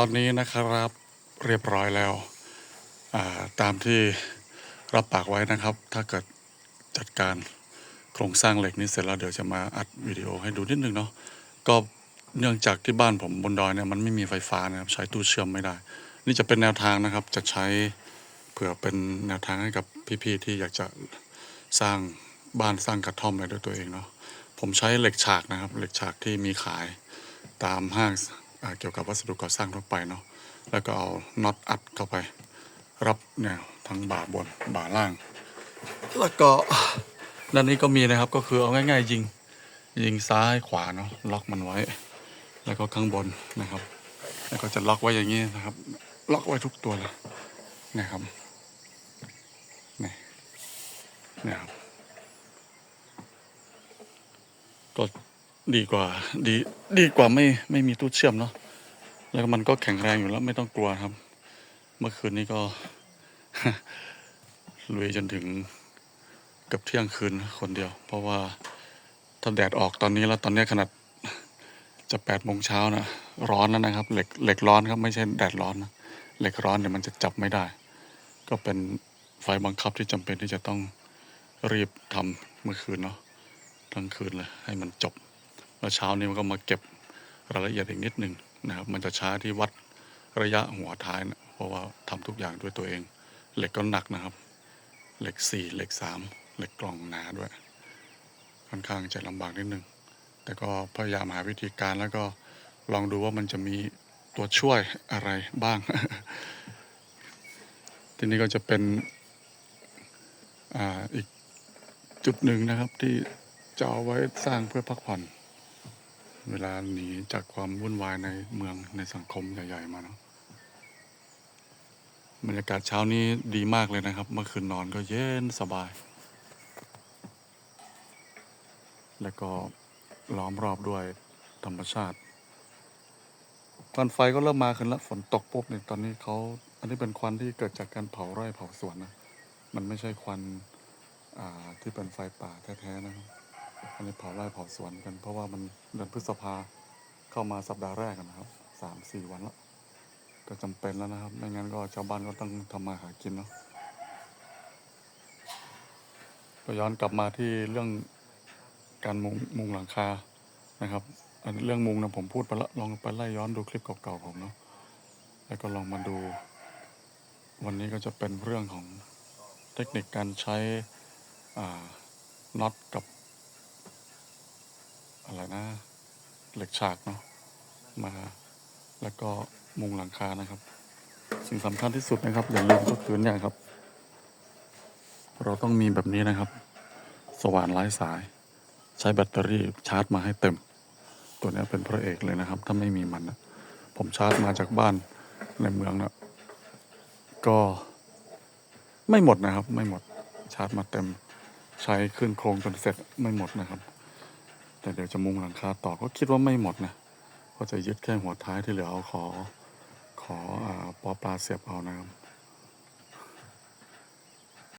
ตอนนี้นะครับเรียบร้อยแล้วาตามที่รับปากไว้นะครับ ถ้าเกิดจัดการโครงสร้างเหล็กนี้เสร็จแล้วเดี๋ยวจะมาอัดวิดีโอให้ดูนิดนึงเนาะก็เนื่องจากที่บ้านผมบนดอยเนี่ยมันไม่มีไฟฟ้านะครับใช้ตู้เชื่อมไม่ได้ นี่จะเป็นแนวทางนะครับจะใช้เผื่อเป็นแนวทางให้กับพี่ๆที่อยากจะสร้างบ้านสร้างกระท่อมอะไรด้วยตัวเองเนาะผมใช้เหล็กฉากนะครับเหล็กฉากที่มีขายตามห้าง เกี่ยวกับวัสดุก่อสร้างทั่วไปเนาะแล้วก็เอาน็อตอัดเข้าไป รับแนวทั้งบ่าบนบ่าล่าง แล้วก็ด้านนี้ก็มีนะครับก็คือเอาง่ายๆยิงยิงซ้ายขวาเนาะล็อกมันไว้ แล้วก็ข้างบนนะครับ แล้วก็จะล็อกไว้อย่างนี้นะครับ ล็อกไว้ทุกตัวเลยนะครับนี่นี่ครับก็ดีกว่าดีดีกว่าไม่ไม่มีตู้เชื่อมเนาะ แล้วมันก็แข็งแรงอยู่แล้วไม่ต้องกลัวครับ เมื่อคืนนี้ก็ลุยจนถึงเกือบเที่ยงคืนคนเดียว เพราะว่าถ้าแดดออกตอนนี้แล้วตอนนี้ขนาดจะแปดโมงเช้านะร้อนแล้วนะครับ เหล็กเหล็กร้อนครับไม่ใช่แดดร้อนนะเหล็กร้อนเนี่ยมันจะจับไม่ได้ ก็เป็นไฟบังคับที่จำเป็นที่จะต้องรีบทำเมื่อคืนเนาะทั้งคืนเลยให้มันจบ แล้วเช้านี้มันก็มาเก็บรายละเอียดอีกนิดหนึ่ง นะครับมันจะช้าที่วัดระยะหัวท้ายนะเพราะว่าทำทุกอย่างด้วยตัวเอง เหล็กก็หนักนะครับ เหล็กสี่เหล็กสามเหล็กกล่องหนาด้วย ค่อนข้างจะลำบากนิดนึง แต่ก็พยายามหาวิธีการแล้วก็ลองดูว่ามันจะมีตัวช่วยอะไรบ้าง ทีนี้ก็จะเป็นออีกจุดหนึ่งนะครับที่จะเอาไว้สร้างเพื่อพักผ่อน เวลาหนีจากความวุ่นวายในเมืองในสังคมใหญ่ๆมาเนาะบรรยากาศเช้านี้ดีมากเลยนะครับ เมื่อคืนนอนก็เย็นสบาย แล้วก็ล้อมรอบด้วยธรรมชาติควันไฟก็เริ่มมาขึ้นแล้วฝนตกปุ๊บเนี่ยตอนนี้เขาอันนี้เป็นควันที่เกิดจากการเผาไร่เผาสวนนะ มันไม่ใช่ควันที่เป็นไฟป่าแท้ๆนะครับ อันนี้เผาไร่เผาสวนกัน เพราะว่ามันเดือนพฤษภาเข้ามาสัปดาห์แรกนะครับสามสี่วันแล้วก็จำเป็นแล้วนะครับ ไม่งั้นก็ชาวบ้านก็ต้องทำมาหากินเนาะก็ย้อนกลับมาที่เรื่องการมุงมุงหลังคานะครับ อันเรื่องมุงนะผมพูดไปแล้วลองไปไล่ย้อนดูคลิปเก่าๆผมเนาะแล้วก็ลองมาดู วันนี้ก็จะเป็นเรื่องของเทคนิคการใช้น็อตกับ อะไรนะ เหล็กฉากเนาะมา แล้วก็มุงหลังคานะครับ สิ่งสำคัญที่สุดนะครับ อย่าลืมก็คือเนี่ยครับ เราต้องมีแบบนี้นะครับ สว่านไร้สาย ใช้แบตเตอรี่ชาร์จมาให้เต็ม ตัวนี้เป็นพระเอกเลยนะครับ ถ้าไม่มีมันนะผมชาร์จมาจากบ้านในเมืองนะก็ไม่หมดนะครับ ไม่หมดชาร์จมาเต็ม ใช้ขึ้นโครงจนเสร็จไม่หมดนะครับ แต่เดี๋ยวจะมุงหลังคาต่อก็คิดว่าไม่หมดนะก็จะยึดแค่หัวท้ายที่เหลือเอาขอขออปอปลาเสียบเอานะครับ